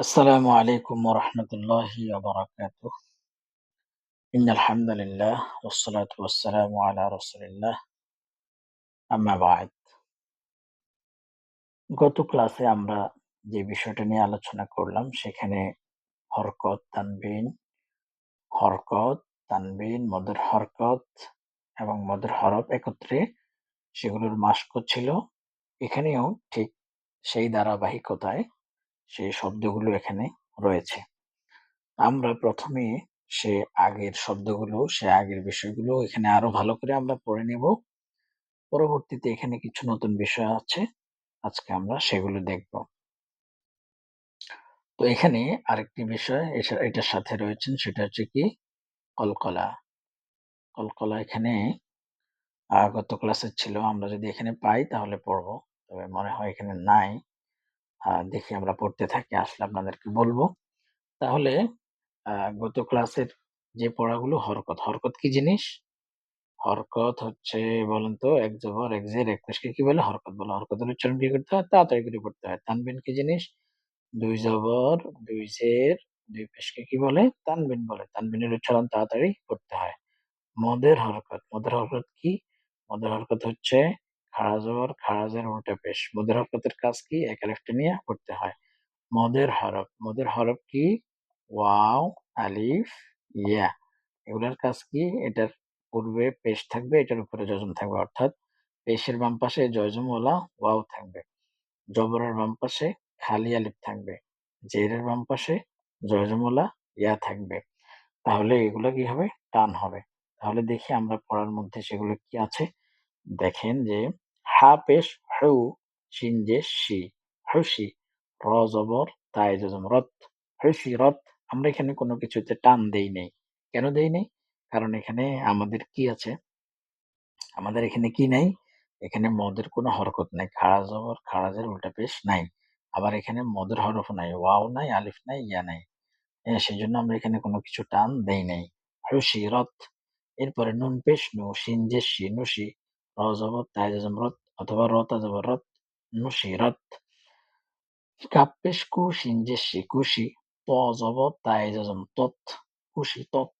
আসসালামু আলাইকুম রহমতুল্লাহ আবরাকাত ইন আলহামদুলিল্লাহ ওসলাত ওসালাম আলা রসুলিল্লাহ। আমাবাদ গত ক্লাসে আমরা যে বিষয়টা নিয়ে আলোচনা করলাম, সেখানে হরকত, তানবিন হরকত, তানবিন মদুর হরকত এবং মদুর হরফ একত্রে সেগুলোর মাস্ক ছিল। এখানেও ঠিক সেই ধারাবাহিকতায় সেই শব্দগুলো এখানে রয়েছে। আমরা প্রথমে সে আগের শব্দগুলো, সে আগের বিষয়গুলো এখানে আরও ভালো করে আমরা পড়ে নেব। পরবর্তীতে এখানে কিছু নতুন বিষয় আছে, আজকে আমরা সেগুলো দেখব। তো এখানে আরেকটি বিষয় এটার সাথে রয়েছেন, সেটা হচ্ছে কি? কলকলা। কলকলা এখানে গত ক্লাসে ছিল, আমরা যদি এখানে পাই তাহলে পড়ব। তবে মনে হয় এখানে নাই। দেখি আমরা পড়তে থাকি, আসলে আপনাদেরকে বলব। তাহলে গত ক্লাসের যে পড়াগুলো, হরকত। হরকত কি জিনিস? হরকত হচ্ছে, বলেন তো, এক জবর, এক জের, এক পেশকে কি বলে? হরকত বলে। হরকতের উচ্চারণ কি করতে হয়? তাড়াতাড়ি করে করতে হয়। তানবিন কি জিনিস? দুই জবর, দুই জের, দুই পেশকে কি বলে? তানবিন বলে। তানবিনের উচ্চারণ তাড়াতাড়ি করতে হয়। মদের হরকত। মদের হরকত কি? মদের হরকত হচ্ছে খাড়া জবর খাড়া জের উল্টা পেশ মদের হরকতের কাজ কি? এক আলিফটা নিয়ে করতে হয়। মদের হরফ মদের হরফ কি? ওয়াও, আলিফ, ইয়া। এগুলার কাজ কি? এটার পূর্বে পেশ থাকবে, এটার উপরে যজম থাকবে। অর্থাৎ পেশের বাম পাশে যজমওয়ালা ওয়াও থাকবে। জবরের বাম পাশে খালি আলিফ থাকবে। জেরের বাম পাশে যজমওয়ালা ইয়া থাকবে। তাহলে এগুলো কি হবে? টান হবে। তাহলে দেখি আমরা পড়ার মধ্যে সেগুলো কি আছে। দেখেন যে হা পেশ হু শিন শি হুশি র জবর তাই যজম রত হুশি রত আমরা এখানে কোনো কিছুতে টান দেই নেই। কেন দেই নেই? কারণ এখানে আমাদের কি আছে? আমাদের এখানে কি নাই? এখানে মদের কোনো হরকত নাই। খাড়া জবর খাড়াজের উল্টা পেশ নাই। আবার এখানে মদের হরফ নাই। ওয়াও নাই, আলিফ নাই, ইয়া নাই। হ্যাঁ সেই জন্য আমরা এখানে কোনো কিছু টান দেই নাই। হুশি রত এরপরে নুন পেশ নু, শিন যে শি নুশি র জবর তাই জজম রত অথবা রতা জবর রত নুশি রত কাপ পেশ কু শিন যে শি কুশি ত জবর তাই তত কুশি তত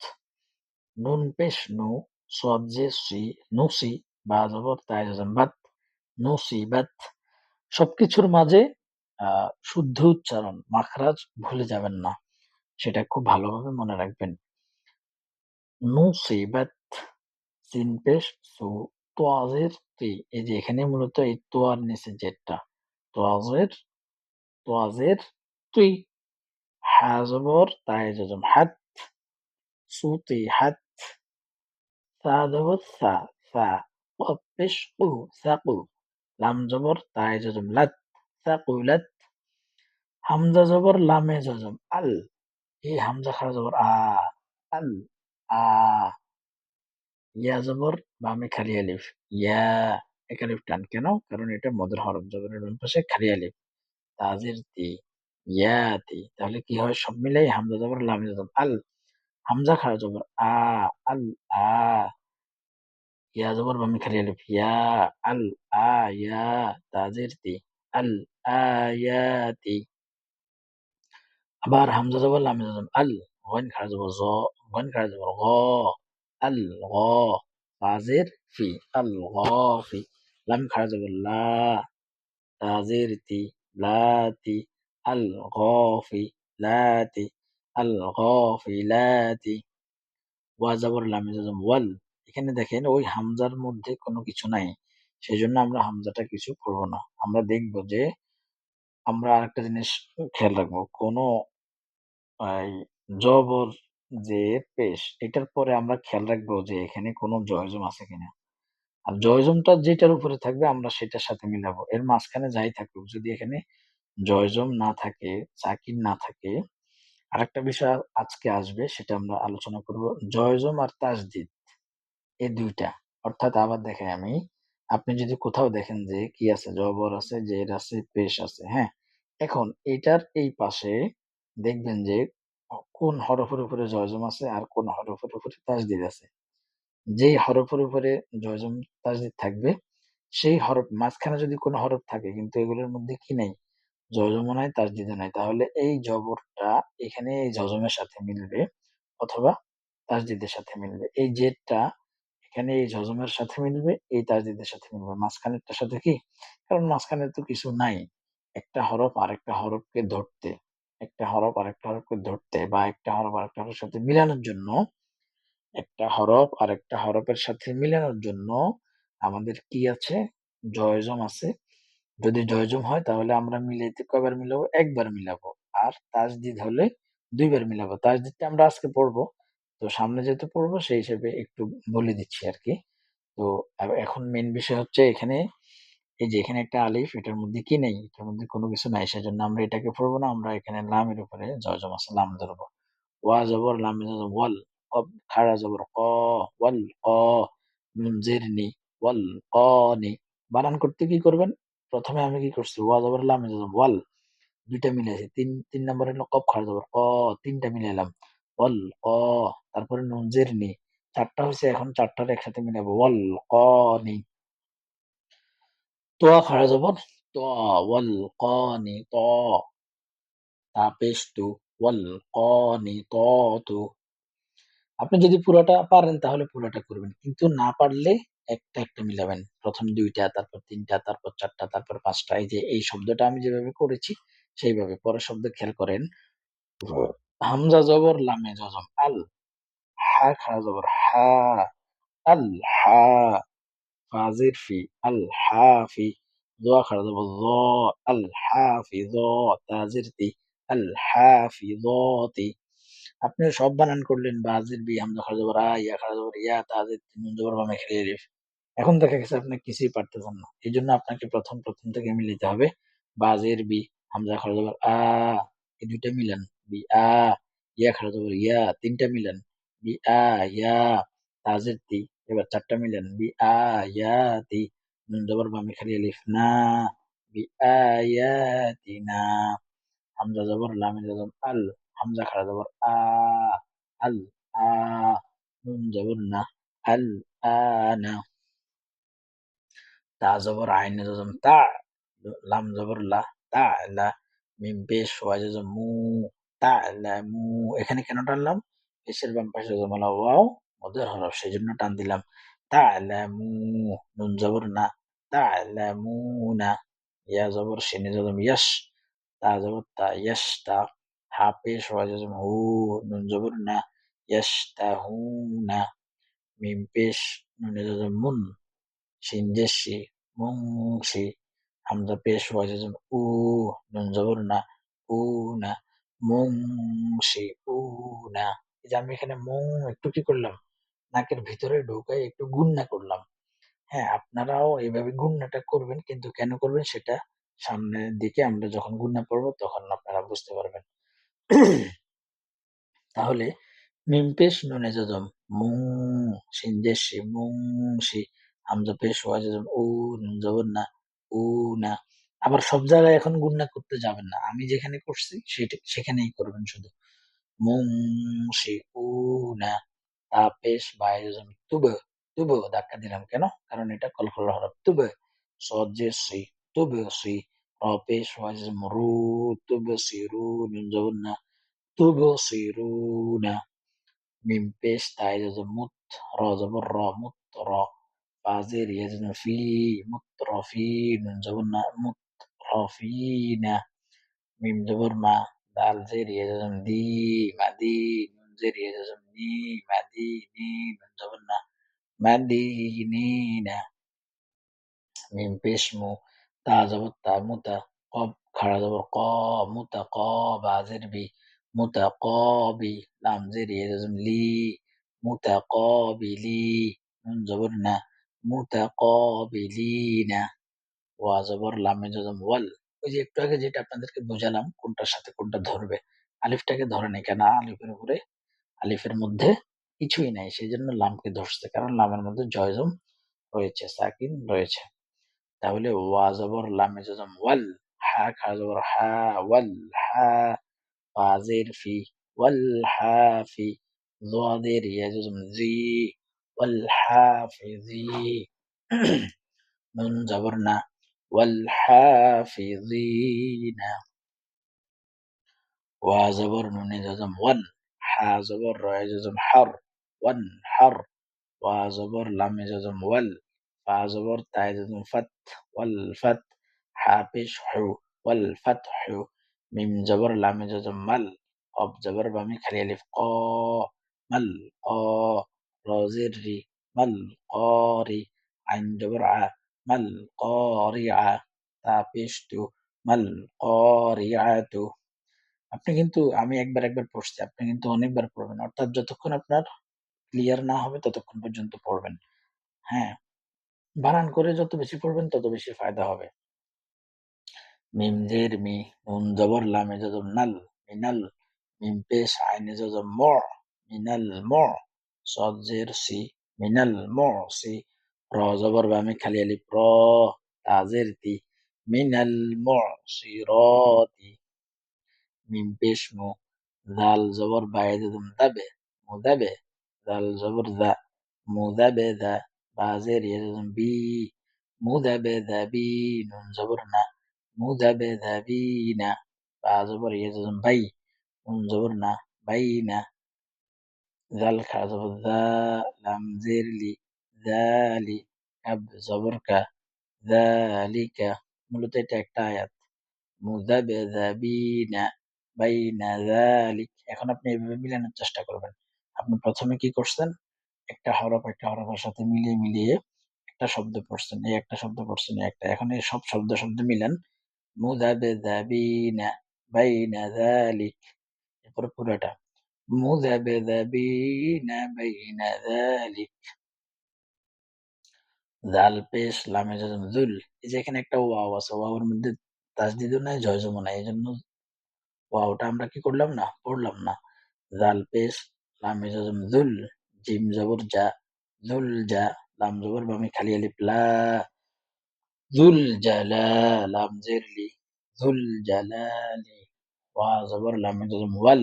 নুন পেশ নু সদ যে সি নুসি বা জবর তাই বাত নুসি বাত সবকিছুর মাঝে শুদ্ধ উচ্চারণ মাখরাজ ভুলে যাবেন না। সেটা খুব ভালোভাবে মনে রাখবেন। নুসিবাত সিন পেশ সু তোয়াজের তি, এই যে এখানে মূলত এই তোয়ার নিচে যেটা তোয়াজের তোয়াজের তুই হাজবর তাই জজম হাত, সুতি, হাত সা জবর সা সা পেশ কু সাকু লাম জবর তাই জজম লাত সাকুলাত হামজা জবর লামে জজম আল, এই হামজা খারা জবর আ, আল, আ ইয়া জবর বামে খালি আলিফ। ইয়া এক আলিফ টান কেন? কারণ এটা মদের হরফ, জবরের বাম পাশে খালি আলিফ। তাজির তি ইয়াতি তাহলে কি হয়? সব মিলাই হামজা জবর, লামে জবর। আল, হামজা খারা জবর। আ, আল, আ। ইয়া জবর বামে খালি আলিফ। ইয়া, আল, আ, ইয়া, তাজির তি। আল আয়াতি আবার হামজা জবর, লামে জবর। আল, গন খারা জবর, জ, গন খারা জবর, গ। আল গ ফি আল গফি লাম খারা জবর লা তাজির তি, লাতি আল গফি লাতি আল গফিলাতি ওয়া জবর, লামে ওয়াল। এখানে দেখেন ওই হামজার মধ্যে কোনো কিছু নাই। সেই জন্য আমরা হামজাটা কিছু করব না। আমরা দেখব যে আমরা আরেকটা জিনিস খেয়াল রাখব। কোনো জবর যে পেশ এটার পরে আমরা খেয়াল রাখব যে, এখানে কোনো জয়জম আছে কিনা। আর জয়জমটা যেটার উপরে থাকবে, আমরা সেটার সাথে মিলাবো। এর মাঝখানে যাই থাকুক, যদি এখানে জয়জম না থাকে, চাকির না থাকে, আরেকটা বিষয় আজকে আসবে, সেটা আমরা আলোচনা করব। জয়জম আর তাসদিদ, এই দুইটা। অর্থাৎ আবার দেখে আমি, আপনি যদি কোথাও দেখেন যে, কি আছে, জবর আছে, জের আছে, পেশ আছে হ্যাঁ? এখন এটার এই পাশে দেখবেন যে কোন হরফের উপরে জয়জম আছে আর কোন হরফের উপরে তাজদিদ আছে। যেই হরফের উপরে জয়জম, তাজদিদ থাকবে, সেই হরফ মাঝখানে যদি কোনো হরফ থাকে কিন্তু এগুলোর মধ্যে কি নেই? জজমও নাই তাসদিদও নাই। তাহলে এই জবরটা এখানে এই জজমের সাথে মিলবে অথবা তাজদিদের সাথে মিলবে। এই জেডটা এখানে এই জজমের সাথে মিলবে, এই তাজদিদের সাথে মিলবে। মাঝখানেরটার সাথে কি? কারণ মাঝখানে তো কিছু নাই। একটা হরফ আর একটা হরফকে ধরতে। একটা হরফ আরেকটা হরফকে ধরতে বা একটা হরফ আরেকটা হরফের সাথে মিলানোর জন্য, একটা হরফ আরেকটা হরফের সাথে মিলানোর জন্য আমাদের কি আছে? জয়জম আছে। যদি জয়জম হয় তাহলে আমরা মিলাইতে কয়বার মিলাবো? একবার মিলাবো। আর তাজদিদ হলে দুইবার মিলাবো। তাজদিদটা আমরা আজকে পড়ব। তো সামনে যেহেতু পড়ব সেই হিসেবে একটু বলে দিচ্ছি আর কি। তো এখন মেন বিষয় হচ্ছে এখানে এই যে এখানে একটা আলিফ, এটার মধ্যে কি নেই? এটার মধ্যে কোনো কিছু নাই। সেজন্য আমরা এটাকে পড়ব না, আমরা এখানে লামের উপরে জয়জম আছে লাম ধরবো। ওয়া জবর লাম ওয়াল, কব খাড়া জবর ক, ওয়াল ক জেরনি ওয়াল কনি বানান করতে কি করবেন? প্রথমে আমি কি করছি? ওয়া জবর লাম ওয়াল, দুইটা মিলাইছি। তিন তিন নম্বর হলো কব খাড়া জবর ক, তিনটা মিলাইলাম। ওয়াল ক, তারপরে নুন জেরনি চারটা হয়েছে এখন চারটার একসাথে মিলাবো। ওয়াল কনি তোয়া খাড়া জবর ত ওয়াল কনি ত তাপেস্তু ওয়াল কনি ত তু আপনি যদি পুরোটা পারেন তাহলে পুরোটা করবেন। কিন্তু না পারলে একটা একটা মিলাবেন। প্রথম দুইটা, তারপর তিনটা, তারপর চারটা, তারপর পাঁচটা। এই যে, এই শব্দটা আমি যেভাবে করেছি, সেইভাবে। পরের শব্দ খেয়াল করেন। হামজা জবর, লামে জজম। আল হা খাড়া জবর। হা, আল হা। জ আল হাফি জ তাজির তি আল হাফি তি আপনি সব বানান করলেন বাজির বি হামজা খাড়া জবর আ ইয়া জবর ইয়া তাজির তি নুন জবর বামে খেলে এলিফ এখন দেখা গেছে আপনি কিছুই পারতেছেন না এই জন্য আপনাকে প্রথম প্রথম থেকে মিলিতে হবে বাজের বি হামজা খাড়া জবর আ এই দুইটা মিলান বি আ ইয়া খাড়া জবর ইয়া তিনটা মিলান বি আ ইয়া তাজের তি এবার চারটা মিলান বি আ, ইয়া নুন জবর বামে খালি আলিফ না। বি আ, ইয়া, তি। না। হামজা জবর লামে জবর, আল। হামজা খাড়া জবর, আ, আল, আ। নুন জবর, না। আল আনা তা জবর, আইন জজম, তা। লাম জবর, লা, তা, লা। মিম পেশ ওয়া জজম, মু, তা, লা, মু। এখানে কেন টানলাম? পেশের বাম পাশে জমালা ওয়াও। মদের হরফ সেই জন্য টান দিলাম। তা লা মু নুন জবর না তা লা মু না, ইয়া জবর শিনে জজম ইয়াস, তা জবর তা ইয়াস, তা হা পেশ জজম হু, নুন জবর না, ইয়াস, তা হু না, মিম পেশ নুনে জজম মুন, শিন জেসি মুংসি হামজা পেশ ওয়াজে উ, নুন জবর না, উ না মুংসি উ না। এই যে আমি এখানে মুং একটু কি করলাম? নাকের ভিতরে ঢোকাই একটু গুন্না করলাম। হ্যাঁ আপনারাও এইভাবে গুন্নাটা করবেন, কিন্তু কেন করবেন সেটা সামনের দিকে আমরা যখন গুন্না পড়ব তখন আপনারা বুঝতে পারবেন। তাহলে মিম নুনে জজম মুং জেসি মুংসি হামজা পেশ ওয়াজে উ নুন জবর না, উ না। আবার সব জায়গায় এখন গুন্না করতে যাবেন না। আমি যেখানে করছি সেটা, সেখানেই করবেন শুধু। মুং সি, উ না। তা পেশ বায়জম তুব তুব ধাক্কা দিলাম কেন কারণ এটা কলকল হরফ তুব সজ্জে সি তুব সি র পেশ ওয়াজম রু তুব সি রু নুন জবর না তুব সি রু না মিম পেশ তাই মুত র জবর র মুত র فازير يزن في مترفين جبرنا مترفين ميم جبر ما دال زير يزن دي ما دي نون زير يزن মিমপেশমু তা যাব লি মুতা ক না মুতা ক বিলি না ওয়া যাবর লামে যাদম ওই যে একটু আগে যেটা আপনাদেরকে বোঝালাম কোনটার সাথে কোনটা ধরবে আলিফটাকে ধরে নেই কেন আলিফের উপরে আলিফের মধ্যে কিছুই নাই। সেই জন্য লামকে ধরছে, কারণ লামের মধ্যে জয়জম রয়েছে, সাকিন রয়েছে। তাহলে ওয়াজবর লামে জজম ওয়াল, হা খাজবর হা, ওয়াল, হা, ফাজের, ফি, ওয়াল, হা, ফি, জোয়াদের, ইয়া জজম জি, ওয়াল, হা, ফি, জি, নুন জবর না, ওয়াল, হা, ফি, জি, না। ওয়া জবর, নুনে জজম ওয়াল حازبر يجزم حر وانحر وزبر لم يجزم ول فزبرت تايزم فت والفت حابش حو والفتح ميم زبر لم يجزم مل قب زبر بامي خلي الف قا مل قا رازري مل قاري عن جبرعة مل قارعة تابشت مل قارعة আপনি কিন্তু, আমি একবার একবার পড়ছি, আপনি কিন্তু অনেকবার পড়বেন। অর্থাৎ যতক্ষণ আপনার ক্লিয়ার না হবে, ততক্ষণ পর্যন্ত পড়বেন। হ্যাঁ বানান করে যত বেশি পড়বেন, তত বেশি ফায়দা হবে। মিম জের মি, নুন জবর লামে জজম নাল, মিনাল, মিম পেশ আইনে জজম ম, মিনাল ম সদ জের সি, মিনাল ম, সি, র জবর বামে খালি আলিফ, র তাজের তি, মিনাল ম সিরতি মিম পেশ ninpeshmo dal zabar bayadidimdabe mudabe dal zabar da mudabe da bazer yadadim bi mudabe da bi nun zabarna mudabe da bina ba zabar yadadim bay nun zabarna bayna ذلك زبر ذا لم زير لي ذالي أب زبرك ذلك ملتت اكتايت مذبذبين এখন আপনি এভাবে মিলানোর চেষ্টা করবেন। আপনি প্রথমে কি করছেন? একটা হরফ, একটা হরফের সাথে মিলিয়ে মিলিয়ে একটা শব্দ পড়ছেন, এই একটা শব্দ পড়ছেন একটা। এখন এই সব শব্দ শব্দ মিলান। এরপরে পুরোটা। জাল, পেশ, লামে এই যে এখানে একটা ওয়াও আছে ওয়াওর মধ্যে তাসদিদও নাই, জয়জমও নাই এই জন্য ওয়াওটা আমরা কি করলাম না? পড়লাম না। জাল পেশ, লামে জজম জুল, জিম জবর যা জুল যা লাম জবর বামে খালি আলিফ, লা। জুল জালা লাম জেরলি জুল জালালি ওয়া জবর, লামে জজম ওয়াল।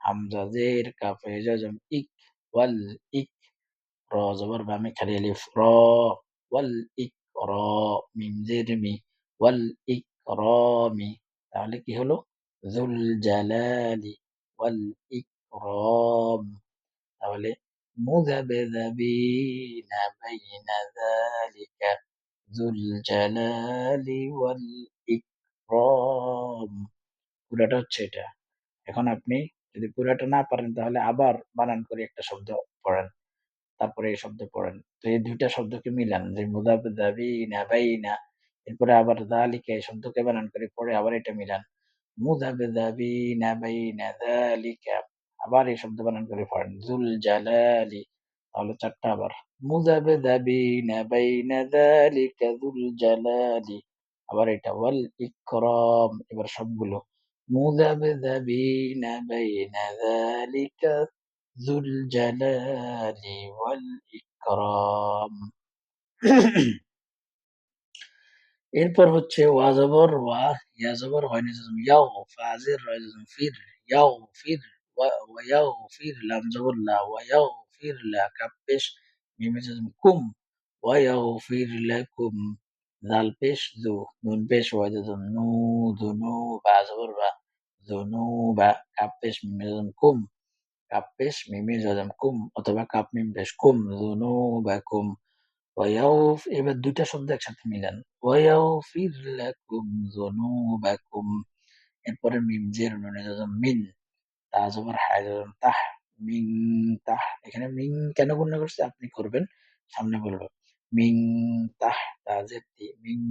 হামজা, জের, কাফে জজম ইক, ওয়াল, ইক। র জবর বামে খালি আলিফ, র। ওয়াল, ইক, র, মিম, জের, মি। ওয়াল, ইক, র, মি। তাহলে কি হলো? জুল জালালি ওয়াল ইকরাম তাহলে বাইনা যালিকা জুল জালালি ওয়াল ইকরাম। পুরাটা হচ্ছে এটা। এখন আপনি যদি পুরাটা না পারেন তাহলে আবার বানান করে একটা শব্দ পড়েন। তারপরে এই শব্দ পড়েন। তো এই দুইটা শব্দকে মিলান। যে মুদাবিনা বাইনা, এরপরে আবার দালিকা এই শব্দকে বানান করে পরে আবার এটা মিলান। মুদাবিনা বাইনা দালিকা আবার এই শব্দ বানান করে পড়েন, জুল জালালি। তাহলে চারটা আবার। মুদাবিনা বাইনা দালিকা জুল জালালি। আবার এটা, ওয়াল ইকরাম। এবার সবগুলো। মুদাবিনা বাইনা দালিকা জুল জালালি, ওয়াল ইকরাম। এরপর হচ্ছে ওয়া জবর ওয়া ইয়া জবর হয় নিজাম ইয়াও ফাজির রয় ফির ইয়াও ফির ওয়া ইয়াও ফির লাম জবর লা ওয়া ইয়াও ফির লা কাপ পেশ মিম নিজাম কুম, ওয়া ইয়াও ফির লাকুম জাল পেশ জু নুন পেশ ওয়া নিজাম নু দুনু বা জবর বা দুনু বা কাপ পেশ মিম কুম, কাপ পেশ মিমে জজম কুম অথবা কাপ মিম পেশ কুম দুনু বা কুম ওয়াউফ এবার দুইটা শব্দ একসাথে মিলান। ওয়াউফির লাকুম যুনুবাকুম। এরপরে মিম, জের নুনে মিন। তা জবর হায় তাহ মিন তাহ। এখানে মিন কেন গুণনা করছে? আপনি করবেন, সামনে বলব। মিং, তাহ তাজের তি মিন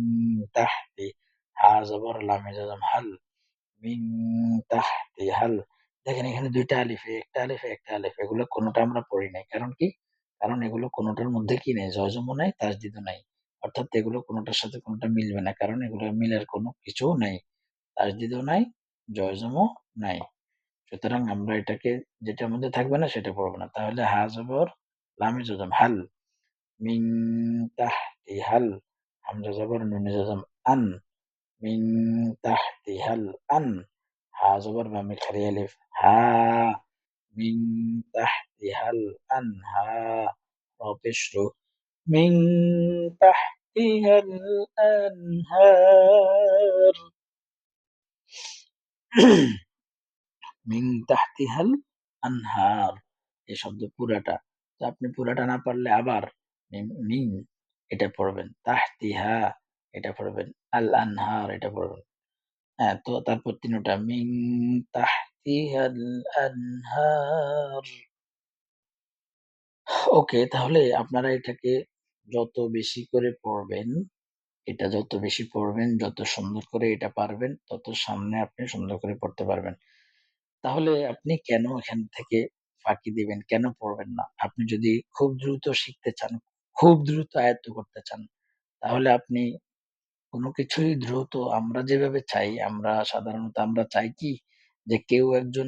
তাহতি হা জবর লামে যজম হাল। মিন তাহতি হাল। দেখেন এখানে দুইটা আলিফে, একটা আলিফে, একটা আলিফ। এগুলো কোনোটা আমরা পড়ি নাই। কারণ কি? কারণ এগুলো কোনোটার মধ্যে কি নেই? জয়জমও নাই তাজদিদও নাই। অর্থাৎ এগুলো কোনোটার সাথে কোনোটা মিলবে না। কারণ এগুলো মিলের কোনো কিছু নাই। তাজদিদও নাই জয়জমও নাই। সুতরাং আমরা এটাকে, যেটার মধ্যে থাকবে না সেটা পড়ব না। তাহলে হা জবর লামে জজম, হাল মিন তাহতি হাল, হামজা জবর নুনে জজম আন, মিন তাহতি হাল আন, হা জবর বামে খালি আলিফ, হা মিং মিন তাহতিহাল আনহার পেশরু মিন তাহ تحتها الأنهار মিন তাহতিহাল আনহার এই শব্দ পুরাটা তো আপনি পুরাটা না পারলে আবার মিম- মিন এটা পড়বেন তাহতিহা এটা পড়বেন আল আনহার এটা পড়বেন হ্যাঁ তো তারপর তিনটা মিন তাহতিহাল আনহার ওকে তাহলে আপনারা এটাকে যত বেশি করে পড়বেন এটা যত বেশি পড়বেন যত সুন্দর করে এটা পারবেন তত সামনে আপনি সুন্দর করে পড়তে পারবেন তাহলে আপনি কেন এখান থেকে ফাঁকি দিবেন? কেন পড়বেন না? আপনি যদি খুব দ্রুত শিখতে চান, খুব দ্রুত আয়ত্ত করতে চান, তাহলে আপনি কোনো কিছুই দ্রুত আমরা যেভাবে চাই, আমরা সাধারণত আমরা চাই কি? যে কেউ একজন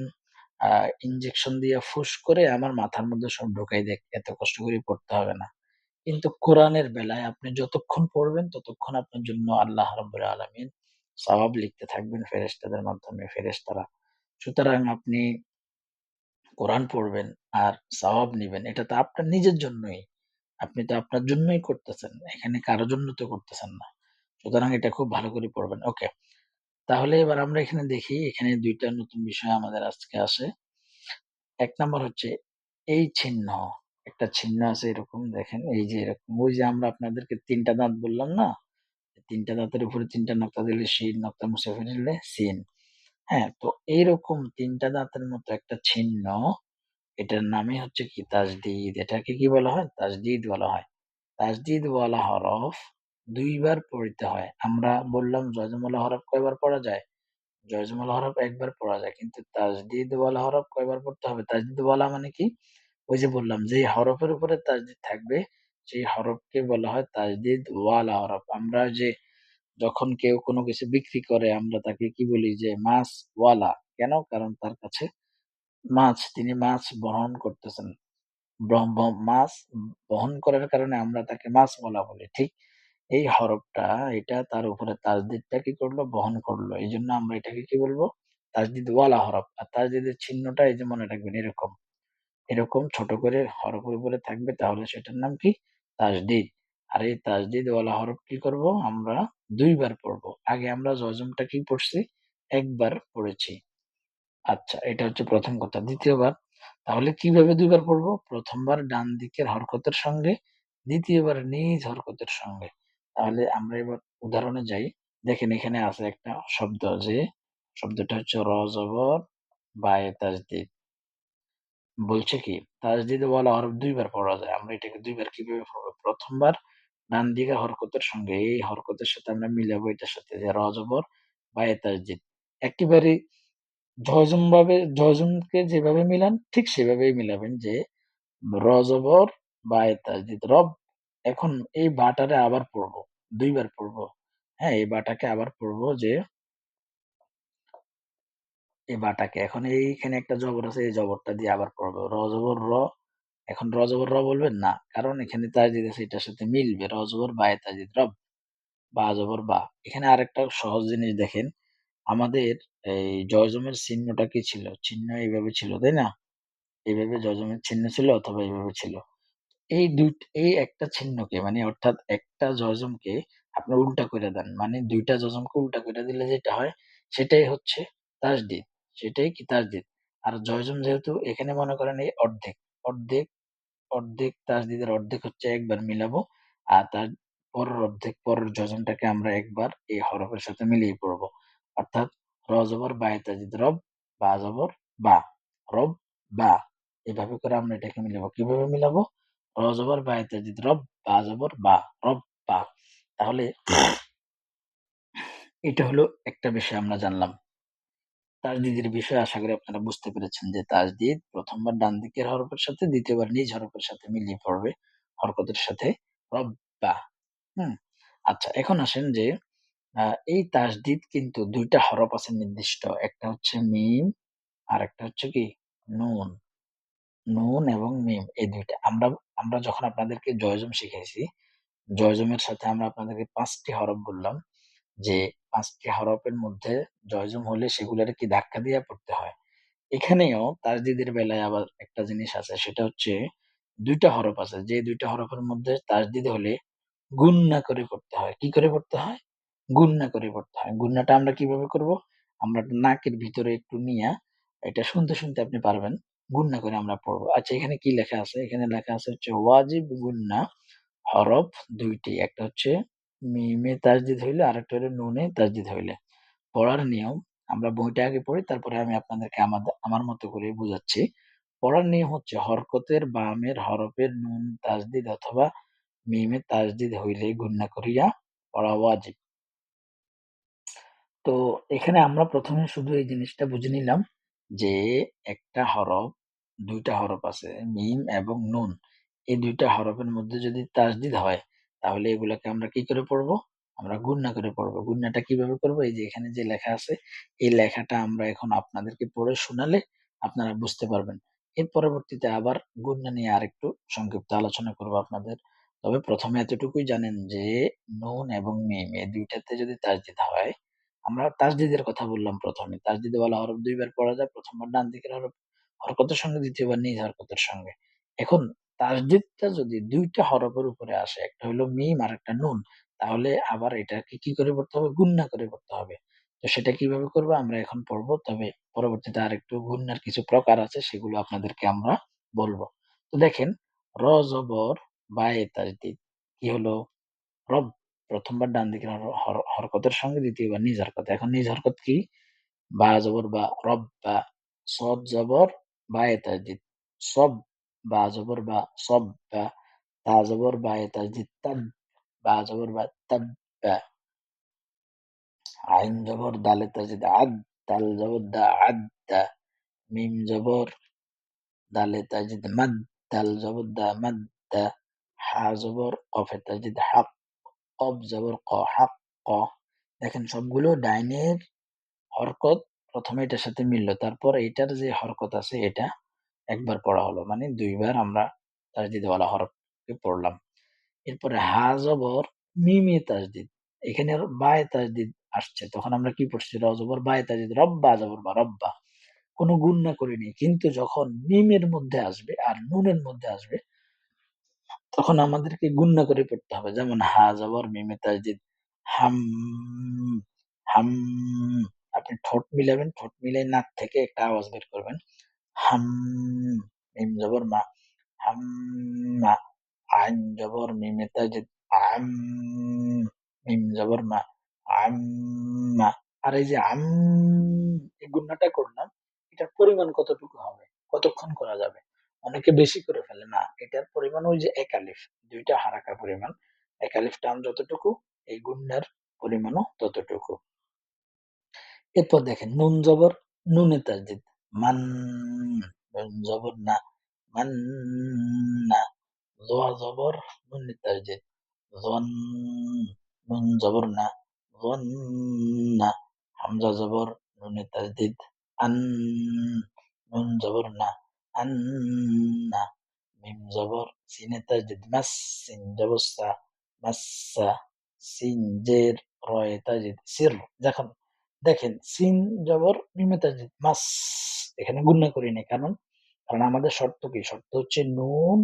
ইনজেকশন দিয়ে ফুস করে আমার মাথার মধ্যে সব ঢুকাই দেক। এত কষ্ট করে পড়তে হবে না। কিন্তু কোরআনের বেলায় আপনি যতক্ষণ পড়বেন ততক্ষণ আপনার জন্য আল্লাহ রাব্বুল আলামিন সওয়াব লিখতে থাকবেন ফেরেশতাদের মাধ্যমে, ফেরেশতারা। সুতরাং আপনি কোরআন পড়বেন আর সওয়াব নিবেন। এটা তো আপনার নিজের জন্যই। আপনি তো আপনার জন্যই করতেছেন। এখানে কারও জন্য তো করতেছেন না। সুতরাং এটা খুব ভালো করে পড়বেন। ওকে। তাহলে এবার আমরা এখানে দেখি, এখানে দুইটা নতুন বিষয় আমাদের আজকে আসে। এক নম্বর হচ্ছে এই চিহ্ন। একটা চিহ্ন আছে এরকম দেখেন, এই যে এরকম ওই যে আমরা আপনাদেরকে ৩ টা দাঁত বললাম না? তিনটা দাঁতের উপরে ৩ টা নক্তা দিলে সেই নক্তা মুছে ফেললে সিন। হ্যাঁ? তো এইরকম তিনটা দাঁতের মতো একটা চিহ্ন এটার নামই হচ্ছে কি তাজদিদ। এটাকে কি বলা হয়? তাজদিদ বলা হয়। তাজদিদ ওয়ালা হরফ ২ বার পড়িতে হয়। আমরা বললাম জজমওয়ালা হরফ কয়বার পড়া যায়? জজমওয়ালা হরফ একবার পড়া যায়। কিন্তু তাজদিদ ওয়ালা হরফ কয়বার পড়তে হবে? তাজদিদ ওয়ালা মানে কি? ওই যে বললাম যেই হরফের উপরে তাজদিদ থাকবে সেই হরফকে বলা হয় তাজদিদ ওয়ালা হরফ। আমরা যে যখন কেউ কোনো কিছু বিক্রি করে আমরা তাকে কি বলি যে মাছ ওয়ালা। কেন? কারণ তার কাছে মাছ, তিনি মাছ বহন করতেছেন। ব্রহ্ম মাছ বহন করার কারণে আমরা তাকে মাছওয়ালা বলি। ঠিক এই হরফটা এটা তার উপরে তাজদিদটা কি করল? বহন করল। এই জন্য আমরা এটাকে কি বলব? তাজদিদ ওয়ালা হরফ। আর তাজদিদের চিহ্নটা এই যে মনে রাখবেন এরকম। এরকম ছোট করে হরফের উপরে থাকবে তাহলে সেটার নাম কি? তাজদিদ। আর এই তাজদিদ ওয়ালা হরফ কি করব? আমরা ২ বার পড়ব। আগে আমরা জজমটা কি পড়ছি? একবার পড়েছি। আচ্ছা এটা হচ্ছে প্রথম কথা। দ্বিতীয়বার তাহলে কীভাবে ২ বার পড়ব? ১ম বার ডান দিকের হরকতের সঙ্গে, দ্বিতীয়বার নিজ হরকতের সঙ্গে। তাহলে আমরা এবার উদাহরণে যাই। দেখেন এখানে আছে একটা শব্দ যে, শব্দটা হচ্ছে র জবর বায়ে তাজদিদ। বলছে কি? তাজদিদ ওয়ালা হরফ ২ বার পড়া যায়। আমরা এটাকে ২ বার কীভাবে পড়ব? ১ম বার ডান দিকের হরকতের সঙ্গে, এই হরকতের সাথে আমরা মিলাবো এটার সাথে যে র জবর বায়ে তাজদিদ। একেবারেই জয়জুম ভাবে জয়জুমকে যেভাবে মিলান, ঠিক সেভাবেই মিলাবেন যে, র জবর বায়ে তাজদিদ রব। এখন এই বাটারে আবার পড়ব। ২ বার পড়ব। হ্যাঁ, এই বাটাকে আবার পড়ব যে এই বাটাকে এখন এইখানে একটা জবর আছে এই জবরটা দিয়ে আবার পড়ব। র জবর র এখন র জবর র বলবেন না। কারণ এখানে তাজদিদ আছে এটার সাথে মিলবে। র জবর বায়ে তাজদিদ রব। বা জবর বা। এখানে আরেকটা সহজ জিনিস দেখেন। আমাদের এই জয়জমের চিহ্নটা কি ছিল? চিহ্ন এইভাবে ছিল, তাই না? এইভাবে জজমের চিহ্ন ছিল অথবা এইভাবে ছিল। এই দুই এই একটা চিহ্নকে মানে অর্থাৎ একটা জজমকে আপনি উল্টা করে দেন। মানে ২ টা জজমকে উল্টা করে দিলে যেটা হয় সেটাই হচ্ছে তাজদিদ। সেটাই কি তাজদিদ। আর জয়জম যেহেতু এখানে মনে করেন এই অর্ধেক, অর্ধেক, অর্ধেক তাজদিদের অর্ধেক হচ্ছে একবার মিলাবো। আর তার পরের অর্ধেক পরের জজমটাকে আমরা একবার এই হরফের সাথে মিলিয়ে পড়ব। অর্থাৎ র জবর বায়ে তাজদিদ রব, বা জবর বা, রব বা। এভাবে করে আমরা এটাকে মিলাবো। কীভাবে মিলাবো? র জবর বায়ে তাজদিদ রব, বা জবর বা, রব বা। তাহলে এটা হলো একটা বিষয় আমরা জানলাম। তাজদিদের বিষয় আশা করি আপনারা বুঝতে পেরেছেন যে তাজদিদ ১ম বার ডান দিকের হরফের সাথে, দ্বিতীয়বার নিজ হরফের সাথে মিলিয়ে পড়বে হরকতের সাথে রব্বা। হুম? আচ্ছা এখন আসেন যে এই তাজদিদ কিন্তু দুইটা হরফ আছে নির্দিষ্ট। একটা হচ্ছে মিম আর একটা হচ্ছে কি নুন। নুন এবং মিম এই দুইটা। আমরা আমরা যখন আপনাদেরকে জয়জম শিখাইছি, জয়জমের সাথে আমরা আপনাদেরকে পাঁচটি হরফ বললাম যে পাঁচটি হরফের মধ্যে জয়জম হলে সেগুলারে কি ধাক্কা দিয়ে পড়তে হয়। এখানেও তাজদিদের বেলায় আবার একটা জিনিস আছে সেটা হচ্ছে দুইটা হরফ আছে। যে দুইটা হরফের মধ্যে তাজদিদ হলে গুণনা করে পড়তে হয়। কি করে পড়তে হয়? গুণনা করে পড়তে হয়। গুণনাটা আমরা কীভাবে করব? আমরা নাকের ভিতরে একটু নিয়ে এটা শুনতে শুনতে আপনি পারবেন। গুণনা করে আমরা পড়ব। আচ্ছা এখানে কি লেখা আছে? এখানে লেখা আছে হচ্ছে, ওয়াজিব গুণনা হরফ দুইটি, একটা হচ্ছে মিমে তাজদিদ হইলে আর একটা হলো নুনে তাজদিদ হইলে। পড়ার নিয়ম, আমরা বইটা আগে পড়ি, তারপরে আমি আপনাদেরকে আমাদের আমার মতো করে বোঝাচ্ছি। পড়ার নিয়ম হচ্ছে, হরকতের বামের হরফের নুন তাজদিদ অথবা মিমে তাজদিদ হইলে গুন্না করিয়া পড়া ওয়াজিব। তো এখানে আমরা প্রথমে শুধু এই জিনিসটা বুঝে নিলাম। যে একটা হরফ, দুইটা হরফ আছে, মিম এবং নুন। এই দুইটা হরফের মধ্যে যদি তাসদিদ হয়, তাহলে এগুলাকে আমরা কি করে পড়ব? আমরা গুণনা করে পড়ব। গুণনাটা কীভাবে করব? এই যে এখানে যে লেখা আছে, এই লেখাটা আমরা এখন আপনাদেরকে পড়ে শোনালে আপনারা বুঝতে পারবেন। এর পরবর্তীতে আবার গুণনা নিয়ে আরেকটু সংক্ষিপ্ত আলোচনা করব আপনাদের। তবে প্রথমে এতটুকুই জানেন যে নুন এবং মিম, এই দুইটাতে যদি তাসদিদ হয় আমরা তাসদিদের কথা বললাম প্রথমে। তাসদিদে বলা, হরফ দুইবার পড়া যায়, প্রথমবার ডান দিকের হরফ, হরকতের সঙ্গে, দ্বিতীয়বার নিজ হরকতের সঙ্গে। এখন তাসদিদটা যদি দুইটা হরফের উপরে আসে, একটা হলো মিম আর একটা নুন, তাহলে আবার এটাকে কি করে পড়তে হবে? গুণনা করে পড়তে হবে। তো সেটা কীভাবে করব আমরা এখন পড়ব, তবে পরবর্তীতে আরেকটু গুণনার কিছু প্রকার আছে, সেগুলো আপনাদেরকে আমরা বলব। তো দেখেন, র জবর বায়ে তাসদিদ কি হলো? রব, প্রথমবার ডান দিকের হরকতের সঙ্গে দ্বিতীয়বার নিজ হরকত এখন নিজ হরকত কি? বা জবর, বা রব, বা সদ জবর, বা এ তাজদিদ সব, বা জবর, বা সব, বা তা জবর, বা এ তাব, বা জবর, বা তাব, বা আইন জবর, দালে তাজদিদ আদ দাল জবর, দা আদ, দা মিম জবর, দালে তাজদিদ মাদ দাল জবর, দা মাদ, দা হা জবর, কফে তাজদিদ হাক কব জবর, ক, হাক ক। দেখেন, সবগুলো ডাইনের হরকত প্রথমে এটার সাথে মিললো। তারপর এইটার যে হরকত আছে, এটা একবার পড়া হলো। মানে দুইবার আমরা তাজদিদওয়ালা হরফকে পড়লাম। এরপরে হা জবর মিমে তাজদিদ। এখানে বায়ে তাজদিদ আসছে। তখন আমরা কি পড়ছি? র জবর, বায়ে তাজদিদ। রব্বা জবর বা রব্বা। কোনো গুণ না করিনি কিন্তু যখন মিমের মধ্যে আসবে আর নুনের মধ্যে আসবে, তখন আমাদেরকে গুণনা করে পড়তে হবে। যেমন হা জবর, মিমে তাজদিদ। হাম হাম, আপনি ঠোঁট মিলাবেন, ঠোঁট মিলে নাক থেকে একটা আওয়াজ বের করবেন। হাম, মিম জবর মা, হাম, মা আইন জবর মিমে তাজদিদ আম, মিম জবর মা আম্মা আর এই যে আম, এই গুণনাটা করলাম, এটার পরিমাণ কতটুকু হবে? কতক্ষণ করা যাবে? অনেকে বেশি করে ফেলে। না, এটার পরিমাণ ওই যে এক আলিফ দুইটা হারাকা পরিমাণ। এক আলিফ টান যতটুকু এই গুণনার পরিমাণও ততটুকু। এরপর দেখেন, নুন জবর, নুনে তাজদিদ। মান জবর না, মান না। জোয়া জবর, নুনে তাজদিদ। জন নুন জবর না ظن হামজা জবর, নুনে আন, নুন জবর না আন্না মিম জবর, সিনে মাস, সিন জবর সা। মাসসা সিন জের রয়ে তাজদিদ সির যখন দেখেন, সিন জবর মিমে মাস, এখানে গুণনা করি নাই, কারণ কারণ আমাদের শর্ত কি? শর্ত হচ্ছে নুন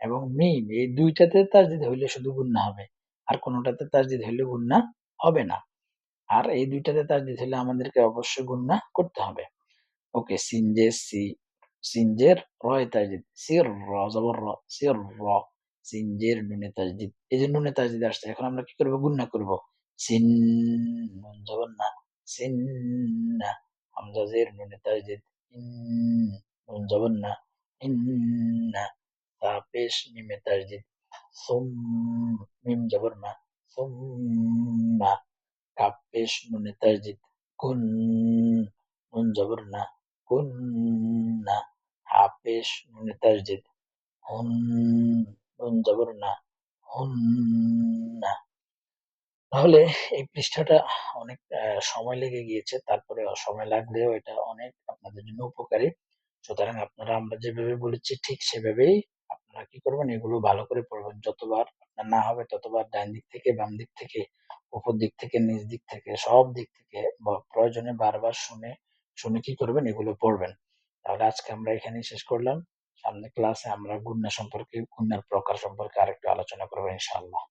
এবং মিম, এই দুইটাতে তাজদিদ হইলে শুধু গুণনা হবে, আর কোনোটাতে তাজদিদ হইলে গুণনা হবে না, আর এই দুইটাতে তাজদিদ হলে আমাদেরকে অবশ্যই গুণনা করতে হবে। ওকে, সিনজে, সি, সিনজের রয় তাজদিদ সির র, জবর র, সির র। সিনজের নুনে তাজদিদ। এই যে নুনে তাজদিদ আসছে, এখন আমরা কি করব? গুণনা করব। সিন নুন জবর না। সিন না। হামজা জের নুনে তাজদিদ। ইন নুন জবর না। ইন্না তা পেশ মিমে তাজদিদ। সুম মিম জবর মা সুম্মা কাপ পেশ নুনে তাজদিদ। কুন নুন জবর না। কুন্না হা পেশ নুনে তাজদিদ। হুন নুন না হুন্না। তাহলে এই পৃষ্ঠাটা অনেক সময় লেগে গিয়েছে, তারপরে সময় লাগলেও এটা অনেক আপনাদের জন্য উপকারী। সুতরাং আপনারা, আমরা যেভাবে বলেছি ঠিক সেভাবেই আপনারা কি করবেন, এগুলো ভালো করে পড়বেন। যতবার আপনার না হবে, ততবার ডান দিক থেকে, বাম দিক থেকে, উপর দিক থেকে, নিচ দিক থেকে, সব দিক থেকে প্রয়োজনে বারবার শুনে শুনে কি করবেন, এগুলো পড়বেন। তাহলে আজকে আমরা এখানেই শেষ করলাম। সামনে ক্লাসে আমরা গুণনা সম্পর্কে গুণনার প্রকার সম্পর্কে আরেকটু আলোচনা করব ইনশাআল্লাহ।